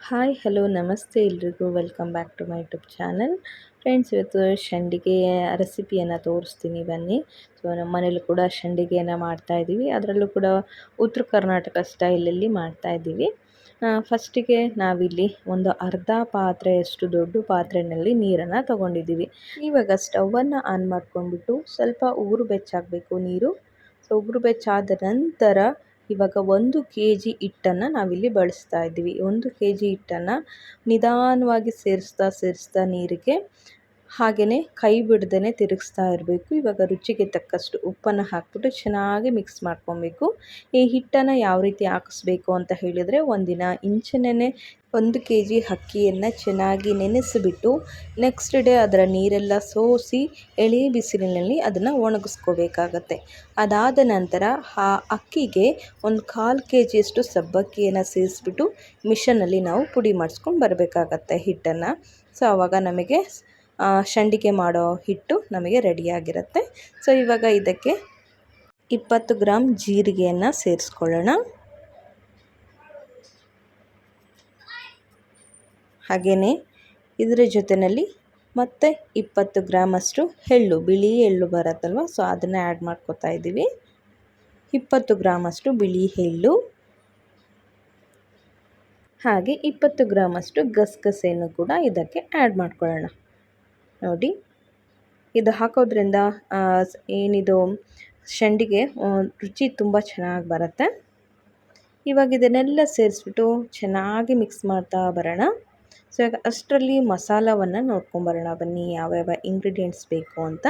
Hi, hello, ನಮಸ್ತೆ ಎಲ್ರಿಗೂ. Welcome back to my YouTube channel friends ಇವತ್ತು ಸಂಡಿಗೆಯ ರೆಸಿಪಿಯನ್ನು ತೋರಿಸ್ತೀನಿ ಬನ್ನಿ. ಸೊ ನಮ್ಮ ಮನೇಲಿ ಕೂಡ ಸಂಡಿಗೆಯನ್ನು ಮಾಡ್ತಾಯಿದ್ದೀವಿ ಅದರಲ್ಲೂ ಕೂಡ ಉತ್ತರ ಕರ್ನಾಟಕ ಸ್ಟೈಲಲ್ಲಿ ಮಾಡ್ತಾಯಿದ್ದೀವಿ ಫಸ್ಟಿಗೆ ನಾವಿಲ್ಲಿ ಒಂದು ಅರ್ಧ ಪಾತ್ರೆಯಷ್ಟು ದೊಡ್ಡ ಪಾತ್ರೆಯಲ್ಲಿ ನೀರನ್ನು ತೊಗೊಂಡಿದ್ದೀವಿ. ಇವಾಗ ಸ್ಟವನ್ನು ಆನ್ ಮಾಡ್ಕೊಂಡ್ಬಿಟ್ಟು ಸ್ವಲ್ಪ ಉಗುರು ಬೆಚ್ಚಾಗಬೇಕು ನೀರು. ಸೊ, ಉಗುರು ಬೆಚ್ಚಾದ ನಂತರ ಇವಾಗ ಒಂದು ಕೆ ಜಿ ಹಿಟ್ಟನ್ನು ನಾವಿಲ್ಲಿ ಬಳಸ್ತಾ ಇದ್ದೀವಿ. ಒಂದು ಕೆ ಜಿ ಹಿಟ್ಟನ್ನು ನಿಧಾನವಾಗಿ ಸೇರಿಸ್ತಾ ಸೇರಿಸ್ತಾ ನೀರಿಗೆ ಹಾಗೆಯೇ ಕೈ ಬಿಡ್ದೇ ತಿರುಗಿಸ್ತಾ ಇರಬೇಕು. ಇವಾಗ ರುಚಿಗೆ ತಕ್ಕಷ್ಟು ಉಪ್ಪನ್ನು ಹಾಕ್ಬಿಟ್ಟು ಚೆನ್ನಾಗಿ ಮಿಕ್ಸ್ ಮಾಡ್ಕೊಬೇಕು. ಈ ಹಿಟ್ಟನ್ನು ಯಾವ ರೀತಿ ಹಾಕಿಸ್ಬೇಕು ಅಂತ ಹೇಳಿದರೆ ಒಂದಿನ ಇಂಚನೇ ಒಂದು ಕೆ ಜಿ ಅಕ್ಕಿಯನ್ನು ಚೆನ್ನಾಗಿ ನೆನೆಸಿಬಿಟ್ಟು ನೆಕ್ಸ್ಟ್ ಡೇ ಅದರ ನೀರೆಲ್ಲ ಸೋಸಿ ಎಳೆ ಬಿಸಿಲಿನಲ್ಲಿ ಅದನ್ನು ಒಣಗಿಸ್ಕೋಬೇಕಾಗತ್ತೆ. ಅದಾದ ನಂತರ ಆ ಅಕ್ಕಿಗೆ ಒಂದು ಕಾಲು ಕೆ ಜಿಯಷ್ಟು ಸಬ್ಬಕ್ಕಿಯನ್ನು ಸೇರಿಸ್ಬಿಟ್ಟು ಮಿಷನಲ್ಲಿ ನಾವು ಪುಡಿ ಮಾಡಿಸ್ಕೊಂಡು ಬರಬೇಕಾಗತ್ತೆ ಹಿಟ್ಟನ್ನು. ಸೊ ಆವಾಗ ನಮಗೆ ಸಂಡಿಗೆ ಮಾಡೋ ಹಿಟ್ಟು ನಮಗೆ ರೆಡಿಯಾಗಿರುತ್ತೆ ಸೊ ಇವಾಗ ಇದಕ್ಕೆ ಇಪ್ಪತ್ತು ಗ್ರಾಮ್ ಜೀರಿಗೆಯನ್ನು ಸೇರಿಸ್ಕೊಳ್ಳೋಣ. ಹಾಗೆಯೇ ಇದರ ಜೊತೆಯಲ್ಲಿ ಮತ್ತೆ ಇಪ್ಪತ್ತು ಗ್ರಾಮಷ್ಟು ಎಳ್ಳು, ಬಿಳಿ ಎಳ್ಳು ಬರುತ್ತಲ್ವ? ಸೊ ಅದನ್ನು ಆ್ಯಡ್ ಮಾಡ್ಕೋತಾ ಇದ್ದೀವಿ. ಇಪ್ಪತ್ತು ಗ್ರಾಮಷ್ಟು ಬಿಳಿ ಎಳ್ಳು. ಹಾಗೆ ಇಪ್ಪತ್ತು ಗ್ರಾಮಷ್ಟು ಗಸಗಸೆಯನ್ನು ಕೂಡ ಇದಕ್ಕೆ ಆ್ಯಡ್ ಮಾಡ್ಕೊಳ್ಳೋಣ. ನೋಡಿ. ಇದು ಹಾಕೋದ್ರಿಂದ ಏನಿದು ಸಂಡಿಗೆ ರುಚಿ ತುಂಬ ಚೆನ್ನಾಗಿ ಬರುತ್ತೆ. ಇವಾಗ ಇದನ್ನೆಲ್ಲ ಸೇರಿಸ್ಬಿಟ್ಟು ಚೆನ್ನಾಗಿ ಮಿಕ್ಸ್ ಮಾಡ್ತಾ ಬರೋಣ. ಸೊ ಈಗ ಅಷ್ಟರಲ್ಲಿ ಮಸಾಲವನ್ನು ನೋಡ್ಕೊಂಬರೋಣ ಬನ್ನಿ, ಯಾವ್ಯಾವ ಇಂಗ್ರೀಡಿಯೆಂಟ್ಸ್ ಬೇಕು ಅಂತ.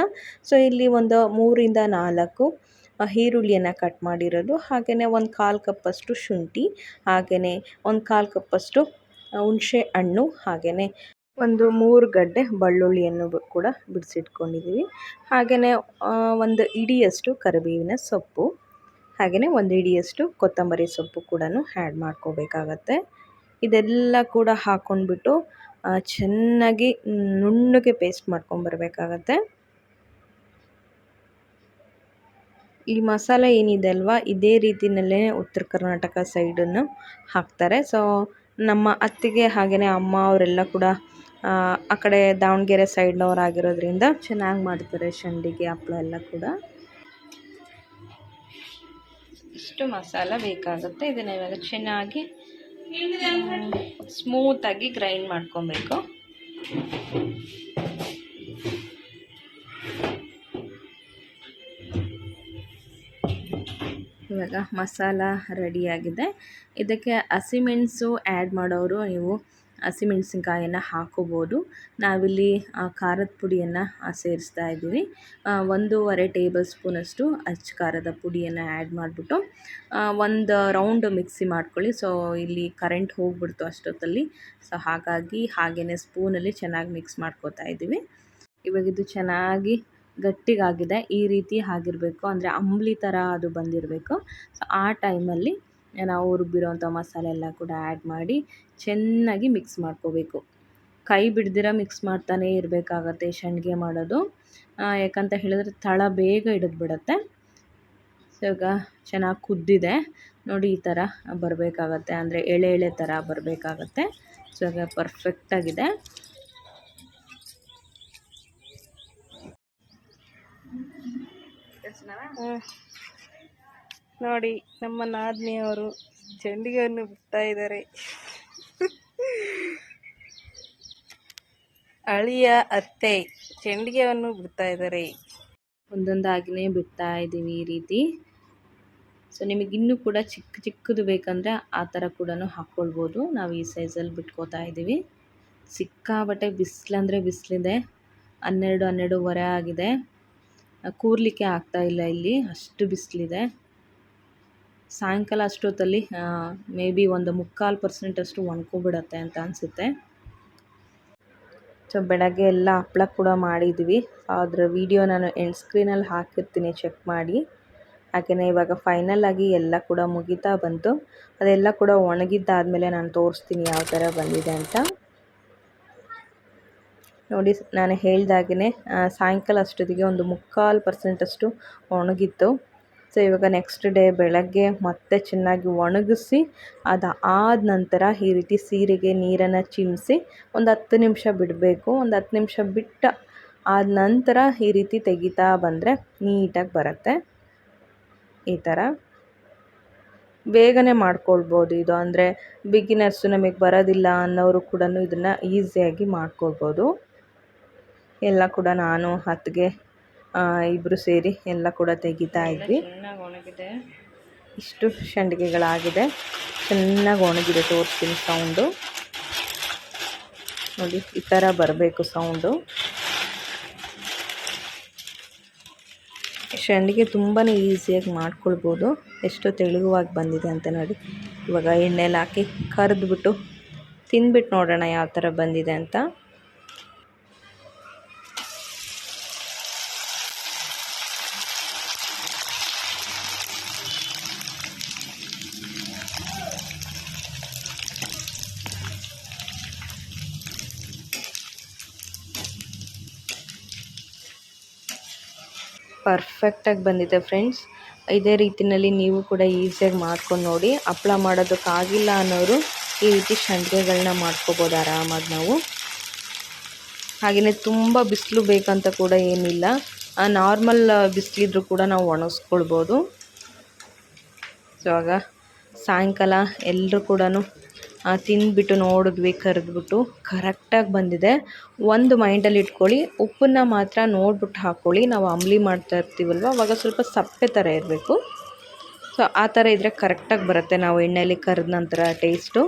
ಸೊ ಇಲ್ಲಿ ಒಂದು ಮೂರಿಂದ ನಾಲ್ಕು ಈರುಳ್ಳಿಯನ್ನು ಕಟ್ ಮಾಡಿರೋದು. ಹಾಗೆಯೇ ಒಂದು ಕಾಲು ಕಪ್ಪಷ್ಟು ಶುಂಠಿ ಹಾಗೆಯೇ ಒಂದು ಕಾಲು ಕಪ್ಪಷ್ಟು ಹುಣಸೆ ಹಣ್ಣು ಹಾಗೆಯೇ ಒಂದು ಮೂರು ಗಡ್ಡೆ ಬೆಳ್ಳುಳ್ಳಿಯನ್ನು ಕೂಡ ಬಿಡಿಸಿಟ್ಕೊಂಡಿದ್ದೀವಿ. ಹಾಗೆಯೇ ಒಂದು ಇಡಿಯಷ್ಟು ಕರಿಬೇವಿನ ಸೊಪ್ಪು ಹಾಗೆಯೇ ಒಂದು ಇಡಿಯಷ್ಟು ಕೊತ್ತಂಬರಿ ಸೊಪ್ಪು ಕೂಡ ಆ್ಯಡ್ ಮಾಡ್ಕೋಬೇಕಾಗತ್ತೆ. ಇದೆಲ್ಲ ಕೂಡ ಹಾಕ್ಕೊಂಡ್ಬಿಟ್ಟು ಚೆನ್ನಾಗಿ ನುಣ್ಣಗೆ ಪೇಸ್ಟ್ ಮಾಡ್ಕೊಂಬರ್ಬೇಕಾಗತ್ತೆ ಈ ಮಸಾಲೆ ಏನಿದೆ ಅಲ್ವಾ, ಇದೇ ರೀತಿಯಲ್ಲೇ ಉತ್ತರ ಕರ್ನಾಟಕ ಸೈಡನ್ನು ಹಾಕ್ತಾರೆ. ಸೊ, ನಮ್ಮ ಅತ್ತಿಗೆ ಹಾಗೆಯೇ ಅಮ್ಮ ಅವರೆಲ್ಲ ಕೂಡ ಆ ಕಡೆ ದಾವಣಗೆರೆ ಸೈಡ್ನವರಾಗಿರೋದ್ರಿಂದ ಚೆನ್ನಾಗಿ ಮಾಡ್ತಾರೆ ಸಂಡಿಗೆ ಹಪ್ಪಳ ಎಲ್ಲ ಕೂಡ. ಇಷ್ಟು ಮಸಾಲ ಬೇಕಾಗುತ್ತೆ. ಇದನ್ನು ಇವಾಗ ಚೆನ್ನಾಗಿ ಸ್ಮೂತಾಗಿ ಗ್ರೈಂಡ್ ಮಾಡ್ಕೊಬೇಕು. ಇವಾಗ ಮಸಾಲ ರೆಡಿಯಾಗಿದೆ ಇದಕ್ಕೆ ಹಸಿಮೆಣಸು ಆ್ಯಡ್ ಮಾಡೋರು ನೀವು ಹಸಿಮೆಣ್ಸಿನ್ಕಾಯನ್ನು ಹಾಕೋಬೋದು. ನಾವಿಲ್ಲಿ ಖಾರದ ಪುಡಿಯನ್ನು ಸೇರಿಸ್ತಾ ಇದ್ದೀವಿ. ಒಂದೂವರೆ ಟೇಬಲ್ ಸ್ಪೂನಷ್ಟು ಅಚ್ಚ ಖಾರದ ಪುಡಿಯನ್ನು ಆ್ಯಡ್ ಮಾಡಿಬಿಟ್ಟು ಒಂದು ರೌಂಡ್ ಮಿಕ್ಸಿ ಮಾಡ್ಕೊಳ್ಳಿ. ಸೊ, ಇಲ್ಲಿ ಕರೆಂಟ್ ಹೋಗ್ಬಿಡ್ತು ಅಷ್ಟೊತ್ತಲ್ಲಿ. ಸೊ, ಹಾಗಾಗಿ ಹಾಗೆಯೇ ಸ್ಪೂನಲ್ಲಿ ಚೆನ್ನಾಗಿ ಮಿಕ್ಸ್ ಮಾಡ್ಕೋತಾ ಇದ್ದೀವಿ. ಇವಾಗ ಇದು ಚೆನ್ನಾಗಿ ಗಟ್ಟಿಗಾಗಿದೆ. ಈ ರೀತಿ ಆಗಿರಬೇಕು. ಅಂದರೆ ಅಂಬ್ಲಿ ಥರ ಅದು ಬಂದಿರಬೇಕು. ಸೊ, ಆ ಟೈಮಲ್ಲಿ ನಾವು ರುಬ್ಬಿರೋಂಥ ಮಸಾಲೆ ಎಲ್ಲ ಕೂಡ ಆ್ಯಡ್ ಮಾಡಿ ಚೆನ್ನಾಗಿ ಮಿಕ್ಸ್ ಮಾಡ್ಕೋಬೇಕು. ಕೈ ಬಿಡ್ದಿರ ಮಿಕ್ಸ್ ಮಾಡ್ತಾನೇ ಇರಬೇಕಾಗತ್ತೆ ಸಂಡಿಗೆ ಮಾಡೋದು. ಯಾಕಂತ ಹೇಳಿದ್ರೆ ತಳ ಬೇಗ ಹಿಡಿದ್ಬಿಡತ್ತೆ ಸೊ ಈಗ ಚೆನ್ನಾಗಿ ಕುದ್ದಿದೆ. ನೋಡಿ ಈ ಥರ ಬರಬೇಕಾಗತ್ತೆ. ಅಂದರೆ ಎಳೆ ಎಳೆ ಥರ ಬರಬೇಕಾಗತ್ತೆ. ಸೊ ಇವಾಗ ಪರ್ಫೆಕ್ಟಾಗಿದೆ ನೋಡಿ, ನಮ್ಮ ನಾದಿನಿಯವರು ಚೆಂಡಿಗೆಯನ್ನು ಬಿಡ್ತಾ ಇದ್ದಾರೆ. ಅಳಿಯ ಅತ್ತೆ ಚೆಂಡಿಗೆಯನ್ನು ಬಿಡ್ತಾ ಇದ್ದಾರೆ. ಒಂದೊಂದಾಗಿನೇ ಬಿಡ್ತಾ ಇದ್ದೀವಿ ಈ ರೀತಿ. ಸೊ ನಿಮಗೆ ಇನ್ನೂ ಕೂಡ ಚಿಕ್ಕ ಚಿಕ್ಕದು ಬೇಕಂದರೆ ಆ ಥರ ಕೂಡ ಹಾಕ್ಕೊಳ್ಬೋದು. ನಾವು ಈ ಸೈಜಲ್ಲಿ ಬಿಟ್ಕೋತಾ ಇದ್ದೀವಿ. ಸಿಕ್ಕಾಬಟ್ಟೆ ಬಿಸಿಲಂದರೆ ಬಿಸಿಲಿದೆ. ಹನ್ನೆರಡು, ಹನ್ನೆರಡೂವರೆ ಆಗಿದೆ. ಕೂರಲಿಕ್ಕೆ ಇಲ್ಲ ಇಲ್ಲಿ. ಅಷ್ಟು ಬಿಸಿಲಿದೆ. ಸಾಯಂಕಾಲ ಅಷ್ಟೊತ್ತಲ್ಲಿ ಮೇ ಬಿ ಒಂದು ಮುಕ್ಕಾಲು ಪರ್ಸೆಂಟಷ್ಟು ಒಣ್ಕೊಬಿಡತ್ತೆ ಅಂತ ಅನಿಸುತ್ತೆ. ಸೊ, ಬೆಳಗ್ಗೆ ಎಲ್ಲ ಹಪ್ಪಳ ಕೂಡ ಮಾಡಿದ್ವಿ. ಅದರ ವೀಡಿಯೋ ನಾನು ಎಂಡ್ ಸ್ಕ್ರೀನಲ್ಲಿ ಹಾಕಿರ್ತೀನಿ ಚೆಕ್ ಮಾಡಿ. ಹಾಗೆಯೇ ಇವಾಗ ಫೈನಲ್ ಆಗಿ ಎಲ್ಲ ಕೂಡ ಮುಗಿತಾ ಬಂತು. ಅದೆಲ್ಲ ಕೂಡ ಒಣಗಿದ್ದಾದಮೇಲೆ ನಾನು ತೋರಿಸ್ತೀನಿ ಯಾವ ಥರ ಬಂದಿದೆ ಅಂತ. ನೋಡಿ, ನಾನು ಹೇಳ್ದಾಗೆ ಸಾಯಂಕಾಲ ಅಷ್ಟೊತ್ತಿಗೆ ಒಂದು ಮುಕ್ಕಾಲು ಪರ್ಸೆಂಟಷ್ಟು ಒಣಗಿತ್ತು. ಸೊ ಇವಾಗ ನೆಕ್ಸ್ಟ್ ಡೇ ಬೆಳಗ್ಗೆ ಮತ್ತೆ ಚೆನ್ನಾಗಿ ಒಣಗಿಸಿ ಅದು ಆದ ನಂತರ ಈ ರೀತಿ ಸೀರೆಗೆ ನೀರನ್ನು ಚಿಮ್ಮಿಸಿ ಒಂದು ಹತ್ತು ನಿಮಿಷ ಬಿಡಬೇಕು. ಒಂದು ಹತ್ತು ನಿಮಿಷ ಬಿಟ್ಟ ಆದ ನಂತರ ಈ ರೀತಿ ತೆಗಿತಾ ಬಂದರೆ ನೀಟಾಗಿ ಬರುತ್ತೆ. ಈ ಥರ ಬೇಗನೆ ಮಾಡ್ಕೊಳ್ಬೋದು ಇದು. ಅಂದರೆ ಬಿಗಿನರ್ಸು ನಮಗೆ ಬರೋದಿಲ್ಲ ಅನ್ನೋರು ಕೂಡ ಇದನ್ನು ಈಸಿಯಾಗಿ ಮಾಡ್ಕೊಳ್ಬೋದು. ಎಲ್ಲ ಕೂಡ ನಾನು ಹತ್ತಿಗೆ ಇಬ್ಬರು ಸೇರಿ ಎಲ್ಲ ಕೂಡ ತೆಗಿತಾ ಇದ್ವಿ. ಇಷ್ಟು ಸಂಡಿಗೆಗಳಾಗಿದೆ ಚೆನ್ನಾಗಿ ಒಣಗಿದೆ, ತೋರಿಸ್ತೀನಿ ಸೌಂಡು. ನೋಡಿ, ಈ ಥರ ಬರಬೇಕು ಸೌಂಡು. ಸಂಡಿಗೆ ತುಂಬಾ ಈಸಿಯಾಗಿ ಮಾಡ್ಕೊಳ್ಬೋದು. ಎಷ್ಟು ತೆಳುವಾಗಿ ಬಂದಿದೆ ಅಂತ ನೋಡಿ. ಇವಾಗ ಎಣ್ಣೆಲಿ ಹಾಕಿ ಕರೆದ್ಬಿಟ್ಟು ತಿಂದ್ಬಿಟ್ಟು ನೋಡೋಣ ಯಾವ ಥರ ಬಂದಿದೆ ಅಂತ. ಪರ್ಫೆಕ್ಟಾಗಿ ಬಂದಿದೆ ಫ್ರೆಂಡ್ಸ್ ಇದೇ ರೀತಿಯಲ್ಲಿ ನೀವು ಕೂಡ ಈಸಿಯಾಗಿ ಮಾಡ್ಕೊಂಡು ನೋಡಿ. ಹಪ್ಳ ಮಾಡೋದಕ್ಕಾಗಿಲ್ಲ ಅನ್ನೋರು ಈ ರೀತಿ ಸಂಡಿಗೆಗಳನ್ನ ಮಾಡ್ಕೋಬೋದು ಆರಾಮಾಗಿ ನಾವು. ಹಾಗೆಯೇ ತುಂಬ ಬಿಸಿಲು ಬೇಕಂತ ಕೂಡ ಏನಿಲ್ಲ. ನಾರ್ಮಲ್ ಬಿಸಿಲಿದ್ರೂ ಕೂಡ ನಾವು ಒಣಗಿಸ್ಕೊಳ್ಬೋದು ಸೊ ಆಗ ಸಾಯಂಕಾಲ ಎಲ್ಲರೂ ಕೂಡ ತಿಂದ್ಬಿಟ್ಟು ನೋಡಿದ್ವಿ, ಕರಿದ್ಬಿಟ್ಟು ಕರೆಕ್ಟಾಗಿ ಬಂದಿದೆ. ಒಂದು ಮೈಂಡಲ್ಲಿ ಇಟ್ಕೊಳ್ಳಿ, ಉಪ್ಪನ್ನು ಮಾತ್ರ ನೋಡ್ಬಿಟ್ಟು ಹಾಕ್ಕೊಳ್ಳಿ ನಾವು ಅಂಬ್ಲಿ ಮಾಡ್ತಾ ಇರ್ತೀವಲ್ವ, ಅವಾಗ ಸ್ವಲ್ಪ ಸಪ್ಪೆ ಥರ ಇರಬೇಕು. ಸೊ ಆ ಥರ ಇದ್ದರೆ ಕರೆಕ್ಟಾಗಿ ಬರುತ್ತೆ ನಾವು ಎಣ್ಣೆಯಲ್ಲಿ ಕರೆದ ನಂತರ ಟೇಸ್ಟು.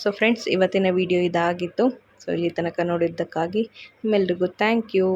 ಸೊ ಫ್ರೆಂಡ್ಸ್ ಇವತ್ತಿನ ವಿಡಿಯೋ ಇದಾಗಿತ್ತು. ಸೊ ಇಲ್ಲಿ ತನಕ ನೋಡಿದ್ದಕ್ಕಾಗಿ ನಿಮ್ಮೆಲ್ರಿಗೂ ಥ್ಯಾಂಕ್ ಯು